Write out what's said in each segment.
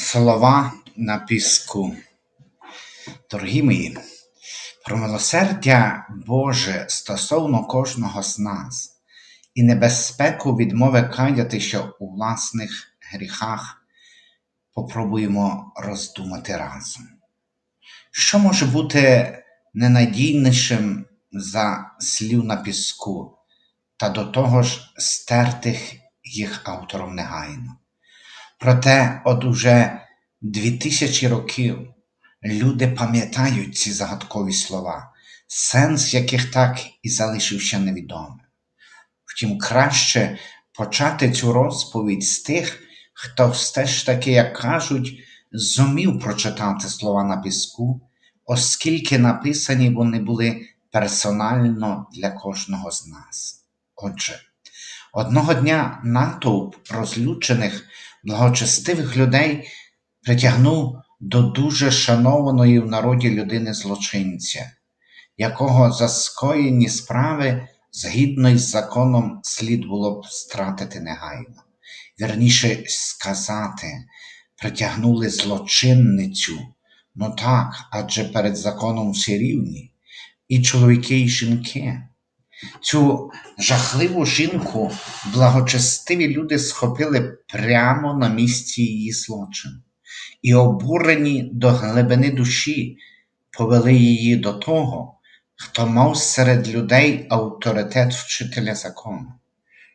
Слова на піску. Дорогі мої, про милосердя Боже стосовно кожного з нас і небезпеку відмови каятися у власних гріхах попробуємо роздумати разом. Що може бути ненадійнішим за слів на піску, та до того ж стертих їх автором негайно? Проте, от уже дві тисячі років люди пам'ятають ці загадкові слова, сенс яких так і залишився невідомим. Втім, краще почати цю розповідь з тих, хто все ж таки, як кажуть, зумів прочитати слова на піску, оскільки написані вони були персонально для кожного з нас. Отже, одного дня натовп розлючених благочестивих людей притягнув до дуже шанованої в народі людини злочинця, якого за скоєні справи згідно із законом слід було б стратити негайно. Вірніше сказати, притягнули злочинницю. Ну так, адже перед законом всі рівні, і чоловіки, і жінки. Цю жахливу жінку благочестиві люди схопили прямо на місці її злочину і, обурені до глибини душі, повели її до того, хто мав серед людей авторитет вчителя закону.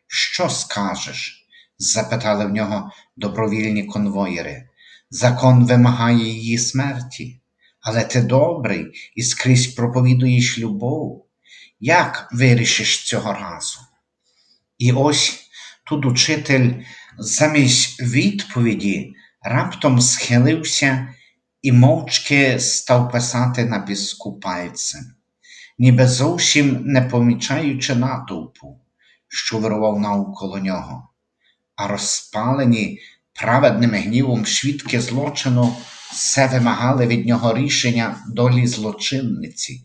Що скажеш? запитали в нього добровільні конвоїри. Закон вимагає її смерті, але ти добрий і скрізь проповідуєш любов. Як вирішиш цього разу? І ось тут учитель замість відповіді раптом схилився і мовчки став писати на піску пальцем, ніби зовсім не помічаючи натовпу, що вирував навколо нього, а розпалені праведним гнівом свідки злочину все вимагали від нього рішення долі злочинниці,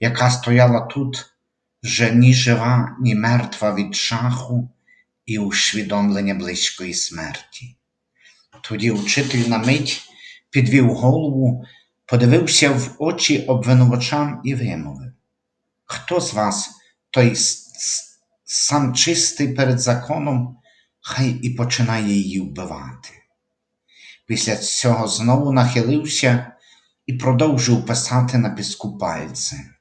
яка стояла тут вже ні жива, ні мертва від жаху і усвідомлення близької смерті. Тоді учитель на мить підвів голову, подивився в очі обвинувачам і вимовив: Хто з вас, той сам чистий перед законом, хай і починає її вбивати. Після цього знову нахилився і продовжив писати на піску пальцем.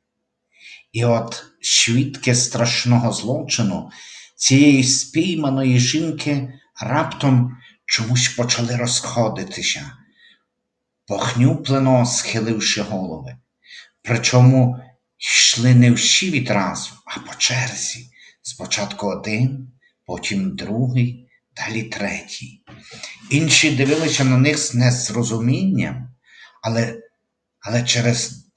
І от свідки страшного злочину цієї спійманої жінки раптом чомусь почали розходитися, похнюплено схиливши голови. Причому йшли не всі відразу, а по черзі. Спочатку один, потім другий, далі третій. Інші дивилися на них з незрозумінням, але, але через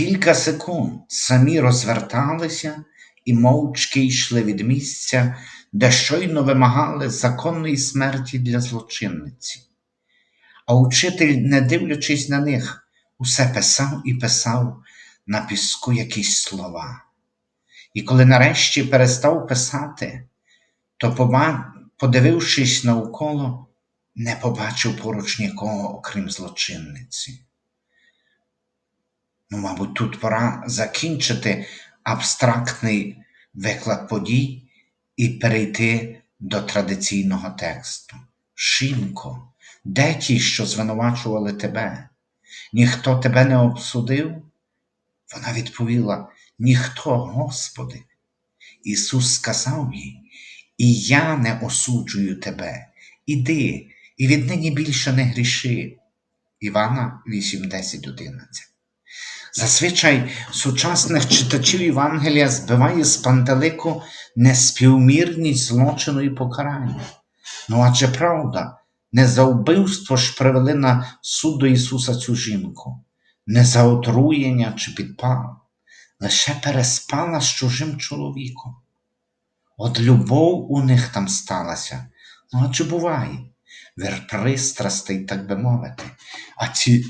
кілька секунд самі розверталися і мовчки йшли від місця, де щойно вимагали законної смерті для злочинниці. А учитель, не дивлячись на них, усе писав і писав на піску якісь слова. І коли нарешті перестав писати, то, подивившись навколо, не побачив поруч нікого, окрім злочинниці. Ну, мабуть, тут пора закінчити абстрактний виклад подій і перейти до традиційного тексту. Шинко, де ті, що звинувачували тебе? Ніхто тебе не обсудив? Вона відповіла: Ніхто, Господи. Ісус сказав їй, і я не осуджую тебе. Іди, і віднині більше не гріши. Івана 8, 10, 11 Зазвичай сучасних читачів Євангелія збиває з пантелику неспівмірність злочину і покарання. Ну адже правда, не за вбивство ж привели на суд до Ісуса цю жінку, не за отруєння чи підпал, лише переспала з чужим чоловіком. От любов у них там сталася, ну адже буває, вір пристрастей, так би мовити, а ці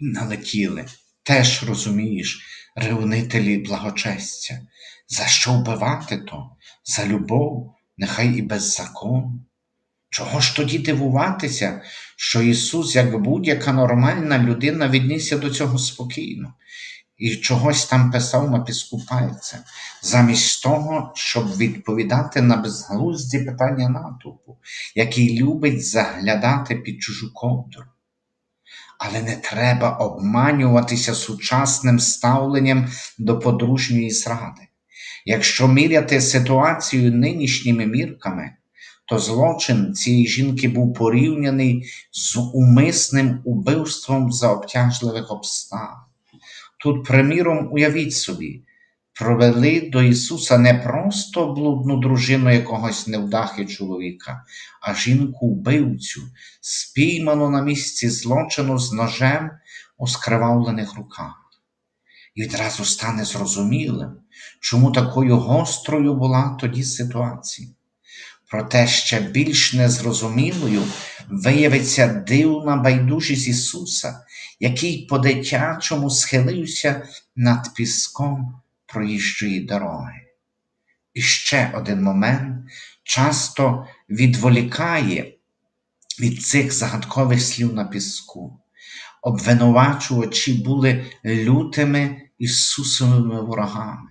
налетіли теж розумієш, ревнителі благочестя, за що вбивати то, за любов, нехай і без закону. Чого ж тоді дивуватися, що Ісус, як будь-яка нормальна людина, віднісся до цього спокійно і чогось там писав на піску пальцем, замість того, щоб відповідати на безглузді питання натовпу, який любить заглядати під чужу ковдру. Але не треба обманюватися сучасним ставленням до подружньої зради. Якщо міряти ситуацію нинішніми мірками, то злочин цієї жінки був порівняний з умисним убивством за обтяжливих обставин. Тут, приміром, уявіть собі, провели до Ісуса не просто блудну дружину якогось невдахи чоловіка, а жінку вбивцю, спійману на місці злочину з ножем у скривавлених руках. І відразу стане зрозумілим, чому такою гострою була тоді ситуація. Проте ще більш незрозумілою виявиться дивна байдужість Ісуса, який по-дитячому схилився над піском проїжджої дороги. І ще один момент часто відволікає від цих загадкових слів на піску. Обвинувачувачі були лютими Ісусовими ворогами.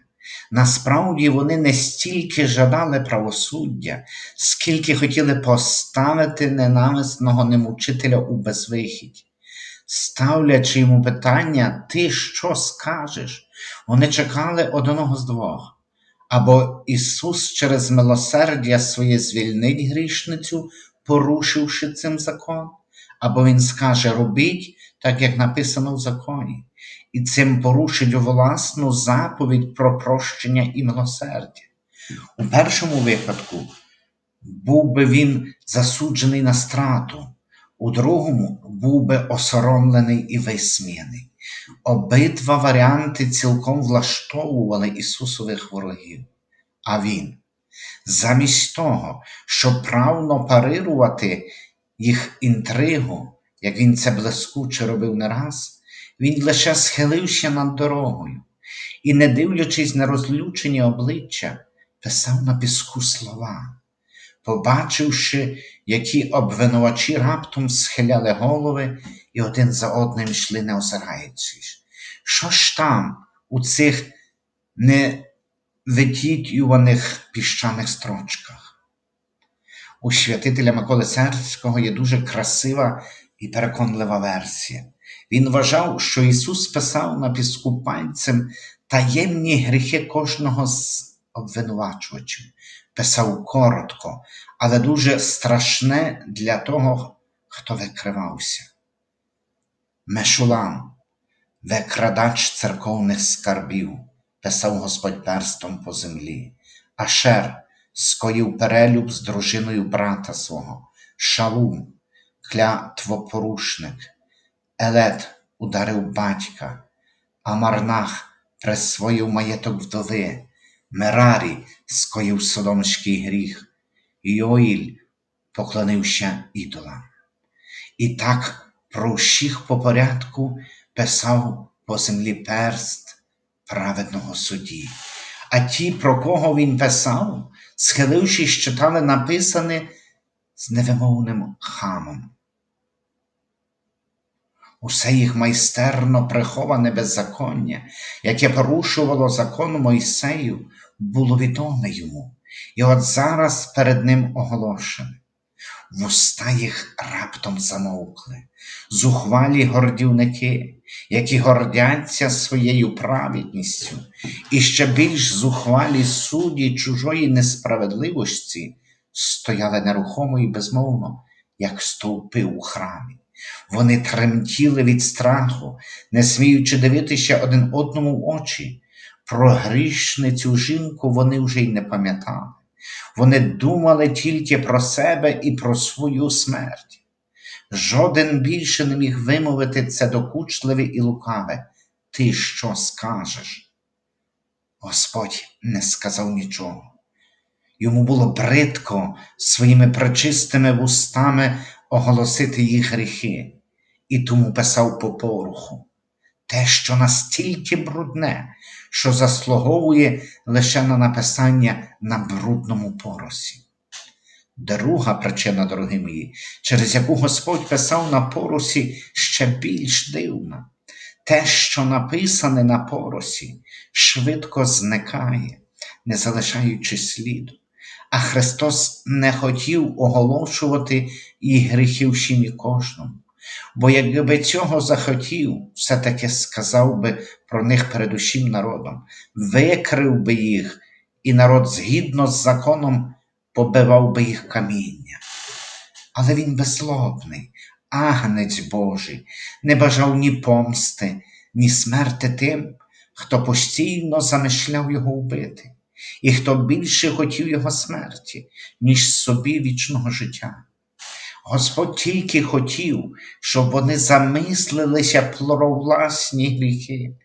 Насправді вони не стільки жадали правосуддя, скільки хотіли поставити ненависного немучителя у безвихідь. Ставлячи йому питання, ти що скажеш? Вони чекали одного з двох. Або Ісус через милосердя своє звільнить грішницю, порушивши цим закон, або Він скаже робіть так, як написано в законі і цим порушить власну заповідь про прощення і милосердя. У першому випадку був би він засуджений на страту, у другому був би осоромлений і висміяний. Обидва варіанти цілком влаштовували Ісусових ворогів. А Він, замість того, щоб правно парирувати їх інтригу, як він це блискуче робив не раз, він лише схилився над дорогою і, не дивлячись на розлючені обличчя, писав на піску слова. Побачивши, які обвинувачі раптом схиляли голови і один за одним йшли, не озираючись. Що ж там у цих невитітюваних піщаних строчках? У святителя Миколи Серського є дуже красива і переконлива версія. Він вважав, що Ісус писав на піску пальцем таємні гріхи кожного з обвинувачувачів, писав коротко, але дуже страшне для того, хто викривався. Мешулам, викрадач церковних скарбів, писав Господь перстом по землі, Ашер скоїв перелюб з дружиною брата свого, Шалум, клятвопорушник. Елет ударив батька, а Марнах присвоїв маєток вдови, Мерарі скоїв содомський гріх, Йоїль поклонився ідолам. І так про всіх по порядку писав по землі перст праведного судді. А ті, про кого він писав, схилившись, читали написане з невимовним хамом. Усе їх майстерно приховане беззаконня, яке порушувало закон Мойсею, було відоме йому, і от зараз перед ним оголошене. Вуста їх раптом замовкли, зухвалі гордівники, які гордяться своєю праведністю, і ще більш зухвалі судді чужої несправедливості стояли нерухомо і безмовно, як стовпи у храмі. Вони тремтіли від страху, не сміючи дивитися один одному в очі. Про грішницю жінку вони вже й не пам'ятали. Вони думали тільки про себе і про свою смерть. Жоден більше не міг вимовити це докучливе і лукаве. Ти що скажеш? Господь не сказав нічого. Йому було бридко своїми пречистими вустами оголосити їх гріхи, і тому писав по поруху те, що настільки брудне, що заслуговує лише на написання на брудному поросі. Друга причина, дорогі мої, через яку Господь писав на поросі, ще більш дивна. Те, що написане на поросі, швидко зникає, не залишаючи сліду. А Христос не хотів оголошувати їх гріхів всім кожному. Бо якби цього захотів, все-таки сказав би про них перед усім народом, викрив би їх, і народ згідно з законом побивав би їх каміння. Але він безсловний, агнець Божий, не бажав ні помсти, ні смерти тим, хто постійно замишляв його вбити, і хто більше хотів його смерті, ніж собі вічного життя. Господь тільки хотів, щоб вони замислилися про власні гріхи,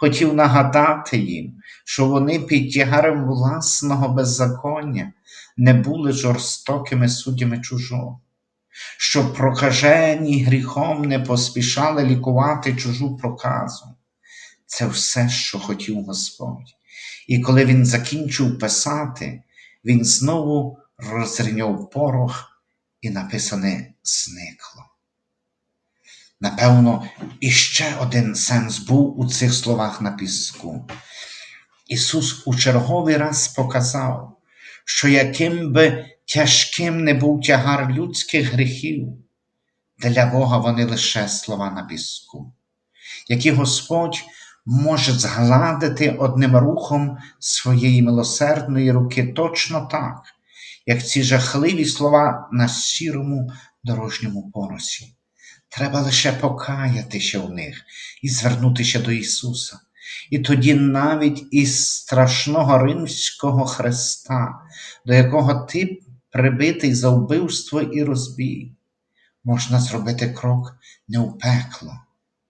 хотів нагадати їм, що вони під тягарем власного беззаконня не були жорстокими суддями чужого, щоб прокажені гріхом не поспішали лікувати чужу проказу. Це все, що хотів Господь. І коли він закінчив писати, він знову розрівняв порох і написане зникло. Напевно, іще один сенс був у цих словах на піску. Ісус у черговий раз показав, що яким би тяжким не був тягар людських гріхів, для Бога вони лише слова на піску, які Господь може згладити одним рухом своєї милосердної руки точно так, як ці жахливі слова на сірому дорожньому поросі. Треба лише покаятися в них і звернутися до Ісуса. І тоді навіть із страшного римського хреста, до якого ти прибитий за вбивство і розбій, можна зробити крок не в пекло,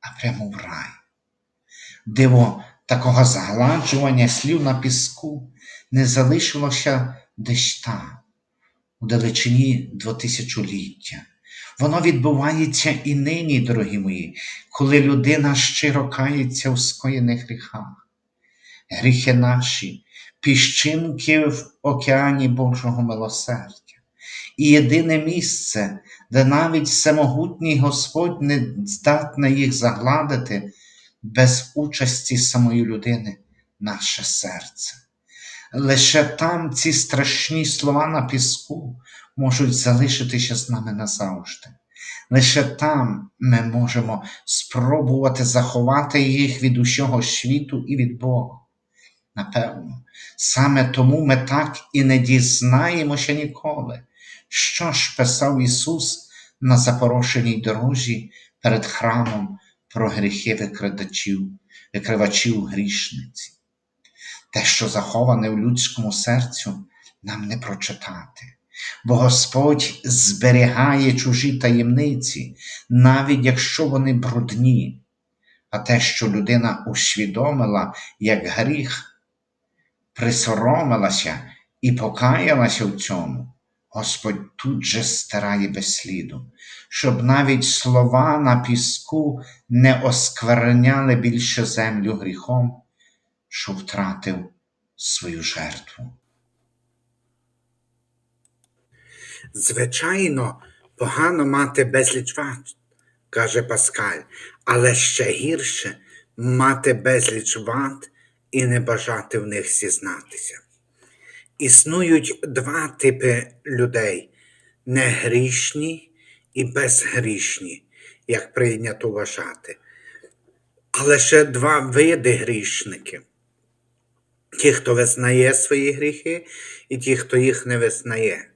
а прямо в рай. Диво такого згладжування слів на піску не залишилося десь там, у далечині двотисячоліття. Воно відбувається і нині, дорогі мої, коли людина щиро кається в скоєних гріхах. Гріхи наші, піщинки в океані Божого милосердя. І єдине місце, де навіть всемогутній Господь не здатний їх загладити без участі самої людини, наше серце. Лише там ці страшні слова на піску можуть залишитися з нами назавжди. Лише там ми можемо спробувати заховати їх від усього світу і від Бога. Напевно, саме тому ми так і не дізнаємося ніколи, що ж писав Ісус на запорошеній дорожі перед храмом про гріхи викрадачів, викривачів грішниці. Те, що заховане в людському серцю, нам не прочитати, бо Господь зберігає чужі таємниці, навіть якщо вони брудні, а те, що людина усвідомила як гріх, присоромилася і покаялася в цьому, Господь тут же стирає без сліду, щоб навіть слова на піску не оскверняли більше землю гріхом, що втратив свою жертву. Звичайно, погано мати безліч вад, каже Паскаль, але ще гірше мати безліч вад і не бажати в них зізнатися. Існують два типи людей негрішні і безгрішні, як прийнято вважати. Але ще два види грішників. Ті, хто визнає свої гріхи, і ті, хто їх не визнає.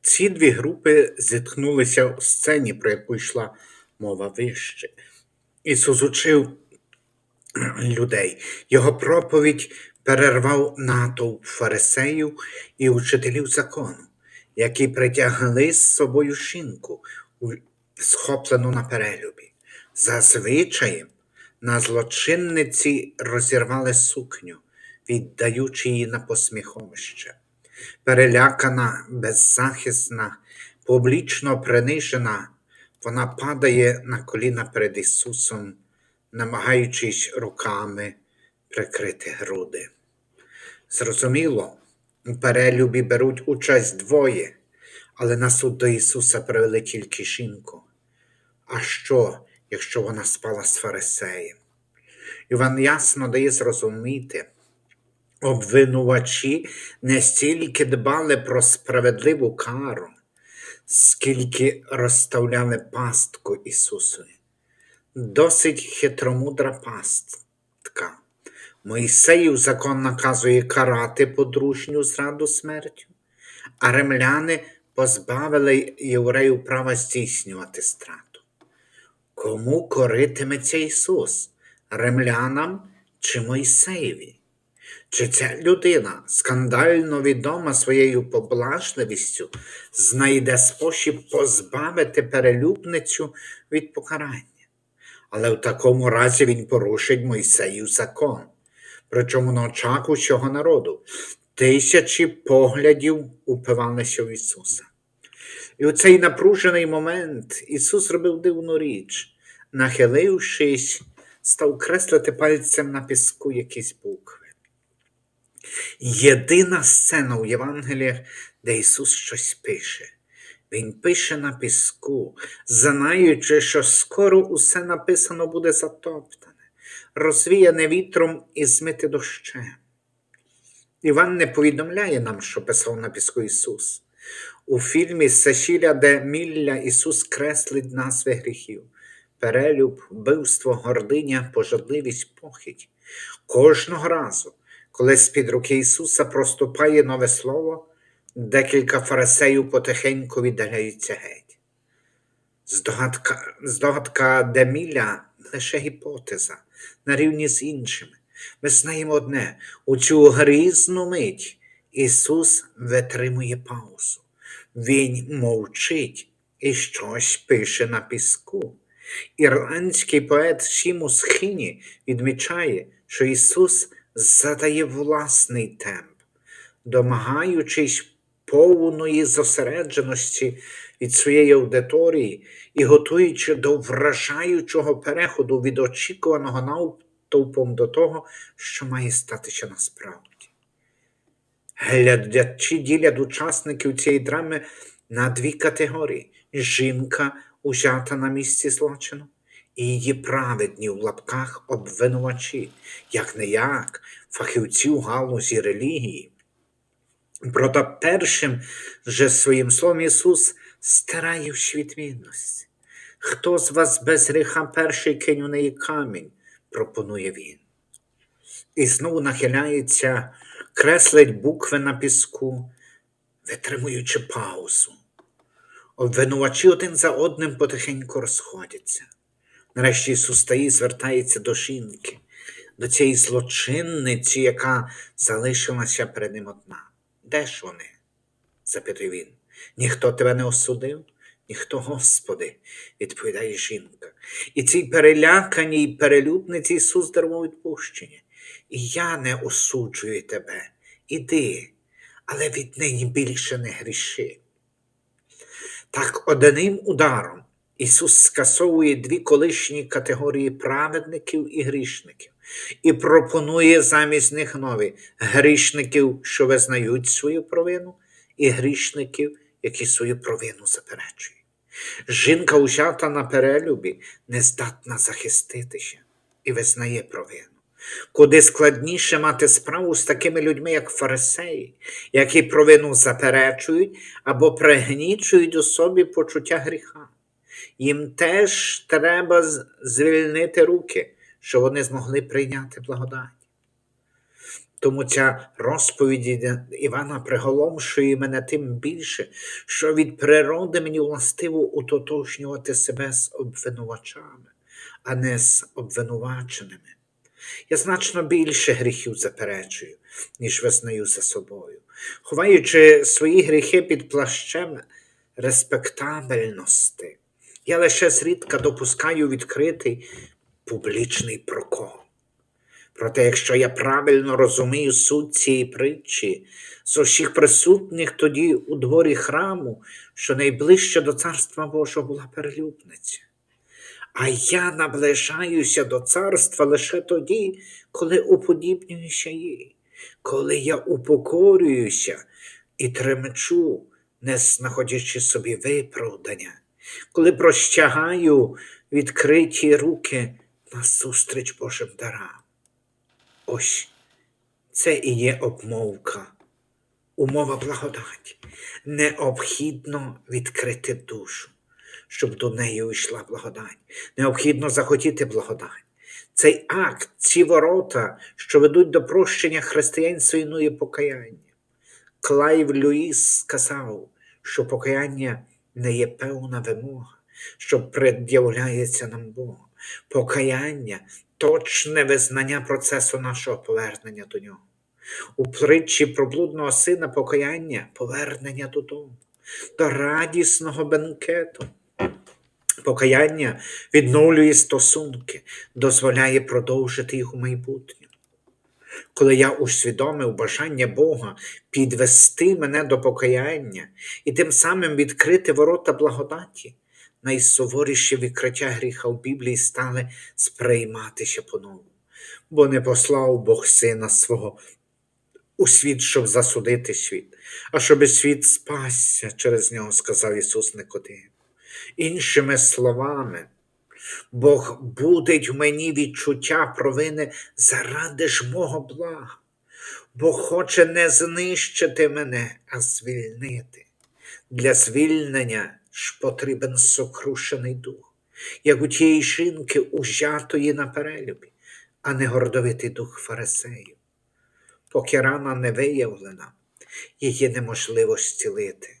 Ці дві групи зіткнулися у сцені, про яку йшла мова вище. Ісус учив людей. Його проповідь перервав натовп фарисеїв і учителів закону, які притягли з собою жінку, схоплену на перелюбі. Зазвичай на злочинниці розірвали сукню, віддаючи її на посміховище. Перелякана, беззахисна, публічно принижена, вона падає на коліна перед Ісусом, намагаючись руками прикрити груди. Зрозуміло, у перелюбі беруть участь двоє Але на суд до Ісуса привели тільки жінку. А що, якщо вона спала з фарисеєм? Іван ясно дає зрозуміти, обвинувачі не стільки дбали про справедливу кару, скільки розставляли пастку Ісусові. Досить хитромудра пастка. Моїсеїв закон наказує карати подружню зраду смертю, а римляни позбавили євреїв права здійснювати страту. Кому коритиметься Ісус? Римлянам чи Мойсеєві? Чи ця людина, скандально відома своєю поблажливістю, знайде спосіб позбавити перелюбницю від покарання? Але в такому разі він порушить Мойсеїв закон, причому на очах усього народу. Тисячі поглядів упивалися в Ісуса. І у цей напружений момент Ісус робив дивну річ, нахилившись, став креслити пальцем на піску якісь букви. Єдина сцена у Євангеліях, де Ісус щось пише. Він пише на піску, знаючи, що скоро усе написано буде затоптане, розвіяне вітром і змите дощем. Іван не повідомляє нам, що писав на піску Ісус. У фільмі Сесіля де Мілля Ісус креслить назви гріхів: перелюб, вбивство, гординя, пожадливість, похідь. Кожного разу, коли з-під руки Ісуса проступає нове слово, декілька фарисеїв потихеньку віддаляються геть. Здогадка, здогадка Деміля лише гіпотеза на рівні з іншими. Ми знаємо одне: у цю грізну мить Ісус витримує паузу. Він мовчить і щось пише на піску. Ірландський поет Сімус Хіні відмічає, що Ісус задає власний темп, домагаючись повної зосередженості від своєї аудиторії і готуючи до вражаючого переходу від очікуваного натовпом до того, що має статися насправді. Глядачі ділять учасників цієї драми на дві категорії: жінка, узята на місці злочину, і її праведні в лапках обвинувачі, як не як фахівці у галузі релігії. Проте першим же своїм словом Ісус стирає всі відмінності. Хто з вас без гріха перший кинь у неї камінь, пропонує він. І знову нахиляється, креслить букви на піску, витримуючи паузу. Обвинувачі один за одним потихеньку розходяться. Нарешті Ісус стає і звертається до жінки, до цієї злочинниці, яка залишилася перед ним одна. Де ж вони? запитує він. Ніхто тебе не осудив? Ніхто, Господи, відповідає жінка. І цій переляканій перелюбниці Ісус дарував відпущення. І я не осуджую тебе. Іди, але віднині більше не гріши. Так одним ударом Ісус скасовує дві колишні категорії праведників і грішників і пропонує замість них нові грішників, що визнають свою провину, і грішників, які свою провину заперечують. Жінка, узята на перелюбі, не здатна захиститися і визнає провину. Куди складніше мати справу з такими людьми, як фарисеї, які провину заперечують або пригнічують у собі почуття гріха. Їм теж треба звільнити руки, щоб вони змогли прийняти благодать. Тому ця розповідь Івана приголомшує мене тим більше, що від природи мені властиво утотожнювати себе з обвинувачами, а не з обвинуваченими. Я значно більше гріхів заперечую, ніж визнаю за собою, ховаючи свої гріхи під плащем респектабельності. Я лише зрідка допускаю відкритий публічний прокол. Проте, якщо я правильно розумію суть цієї притчі, з усіх присутніх тоді у дворі храму, що найближче до Царства Божого була перелюбниця. А я наближаюся до царства лише тоді, коли уподібнююся їй, коли я упокорююся і тремчу не знаходячи собі виправдання, коли простягаю відкриті руки назустріч Божим дарам. Ось це і є обмовка, умова благодаті. Необхідно відкрити душу, щоб до неї увійшла благодать. Необхідно захотіти благодать. Цей акт, ці ворота, що ведуть до прощення християнства існує покаяння. Клайв Люїс сказав, що покаяння не є певна вимога, що пред'являється нам Богом. Покаяння точне визнання процесу нашого повернення до нього. У притчі про блудного сина покаяння повернення додому, до радісного бенкету. Покаяння відновлює стосунки, дозволяє продовжити їх у майбутньому. Коли я усвідомив бажання Бога підвести мене до покаяння і тим самим відкрити ворота благодаті, найсуворіші відкриття гріха в Біблії стали сприйматися по-новому, бо не послав Бог сина свого у світ, щоб засудити світ, а щоб світ спасся через нього, сказав Ісус Никодиму. Іншими словами, Бог будить в мені відчуття провини заради ж мого блага. Бог хоче не знищити мене, а звільнити. Для звільнення ж потрібен сокрушений дух, як у тієї жінки, ужатої на перелюбі, а не гордовитий дух фарисеїв. Поки рана не виявлена, її неможливо зцілити.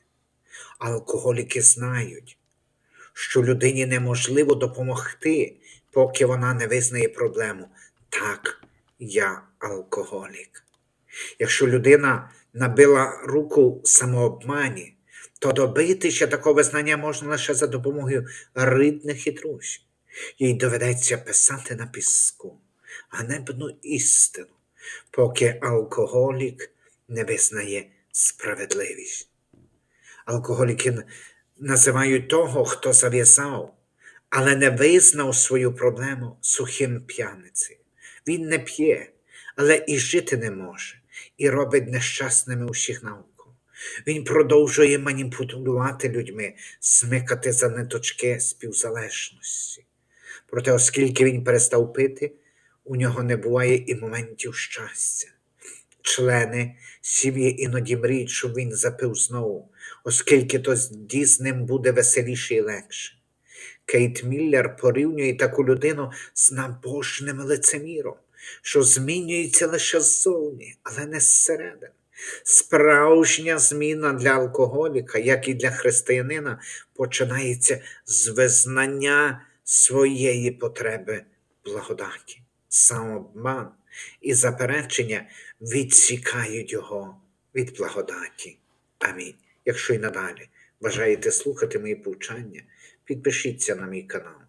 Алкоголіки знають, що людині неможливо допомогти, поки вона не визнає проблему. Так, я алкоголік. Якщо людина набила руку самообмані, то добитися такого визнання можна лише за допомогою рідних хитрощів. Їй доведеться писати на піску ганебну істину, поки алкоголік не визнає справедливість. Алкоголіки називають того, хто зав'язав, але не визнав свою проблему сухим п'яницею. Він не п'є, але і жити не може, і робить нещасними усіх навколо. Він продовжує маніпулювати людьми, смикати за ниточки співзалежності. Проте, оскільки він перестав пити, у нього не буває і моментів щастя. Члени сім'ї іноді мріють, щоб він запив знову, оскільки тоді з ним буде веселіше і легше. Кейт Міллер порівнює таку людину з набожним лицеміром, що змінюється лише ззовні, але не зсередини. Справжня зміна для алкоголіка, як і для християнина, починається з визнання своєї потреби благодаті. Самообман і заперечення відсікають його від благодаті. Амінь. Якщо й надалі бажаєте слухати мої повчання, підпишіться на мій канал,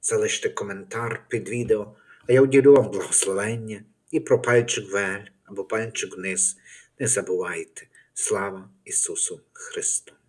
залиште коментар під відео, а я уділю вам благословення і про пальчик вверх або пальчик вниз. Не забувайте. Слава Ісусу Христу!